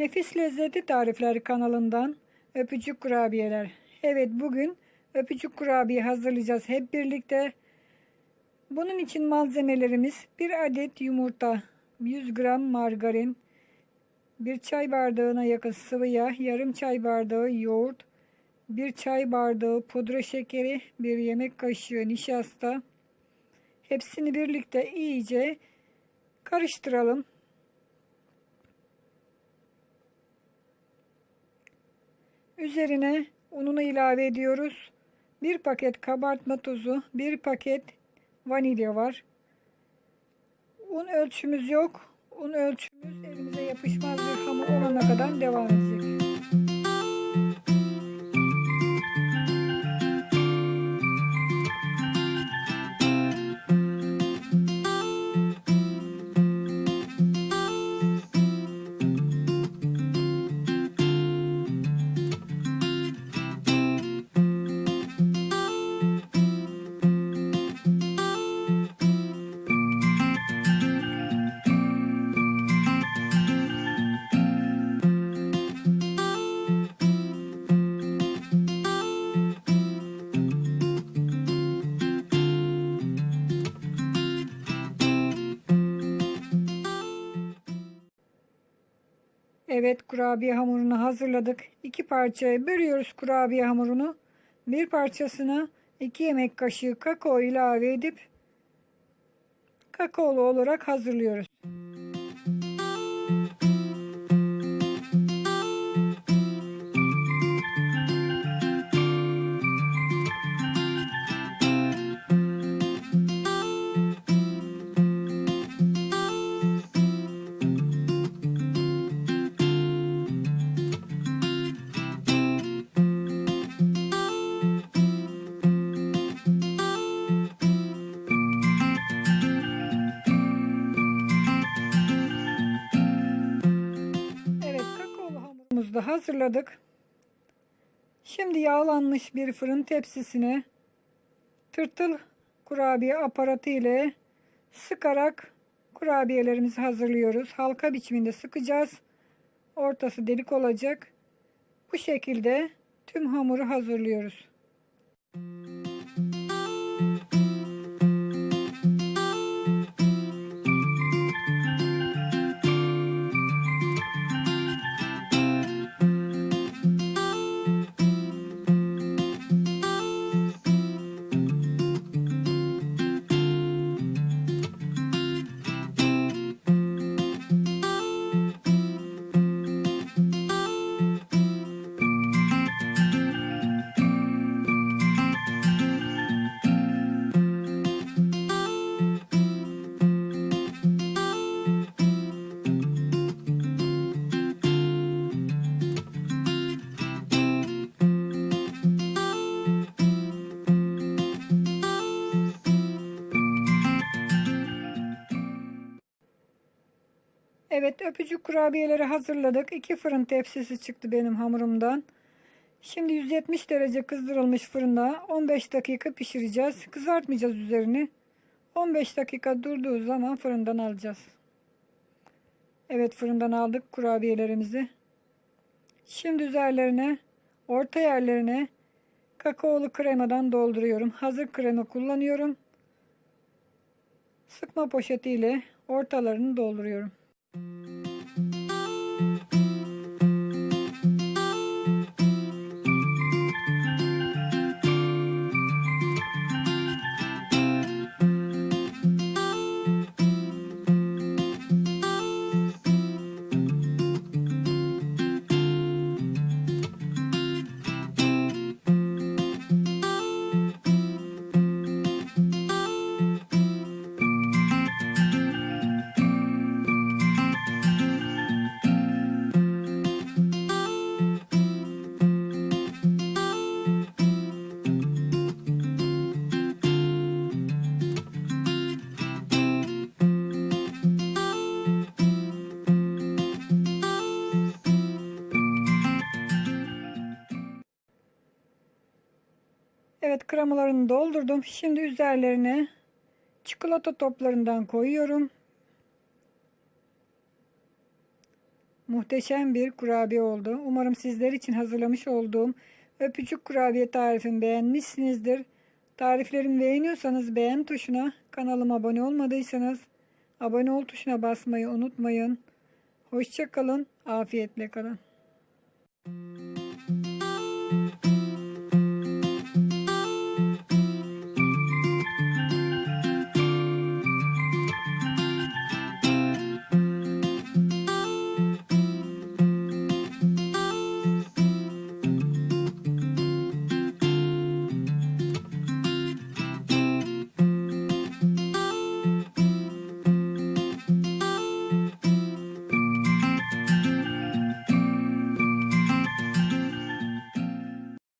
Nefis Lezzeti Tarifleri kanalından öpücük kurabiyeler. Evet bugün öpücük kurabiye hazırlayacağız hep birlikte. Bunun için malzemelerimiz 1 adet yumurta, 100 gram margarin, 1 çay bardağına yakın sıvı yağ, yarım çay bardağı yoğurt, 1 çay bardağı pudra şekeri, 1 yemek kaşığı nişasta. Hepsini birlikte iyice karıştıralım. Üzerine ununu ilave ediyoruz. Bir paket kabartma tozu, bir paket vanilya var. Un ölçümüz yok. Un ölçümüz elimize yapışmaz bir hamur olana kadar devam edecek. Evet kurabiye hamurunu hazırladık. İki parçaya bölüyoruz kurabiye hamurunu. Bir parçasına iki yemek kaşığı kakao ilave edip kakaolu olarak hazırlıyoruz. Hazırladık. Şimdi yağlanmış bir fırın tepsisine tırtıl kurabiye aparatı ile sıkarak kurabiyelerimizi hazırlıyoruz. Halka biçiminde sıkacağız. Ortası delik olacak. Bu şekilde tüm hamuru hazırlıyoruz. Evet öpücük kurabiyeleri hazırladık. İki fırın tepsisi çıktı benim hamurumdan. Şimdi 170 derece kızdırılmış fırında 15 dakika pişireceğiz. Kızartmayacağız üzerini. 15 dakika durduğu zaman fırından alacağız. Evet fırından aldık kurabiyelerimizi. Şimdi üzerlerine orta yerlerine kakaolu kremadan dolduruyorum. Hazır krema kullanıyorum. Sıkma poşetiyle ortalarını dolduruyorum. Evet kremalarını doldurdum. Şimdi üzerlerine çikolata toplarından koyuyorum. muhteşem bir kurabiye oldu. Umarım sizler için hazırlamış olduğum öpücük kurabiye tarifimi beğenmişsinizdir. Tariflerimi beğeniyorsanız beğen tuşuna, kanalıma abone olmadıysanız abone ol tuşuna basmayı unutmayın. Hoşçakalın, afiyetle kalın.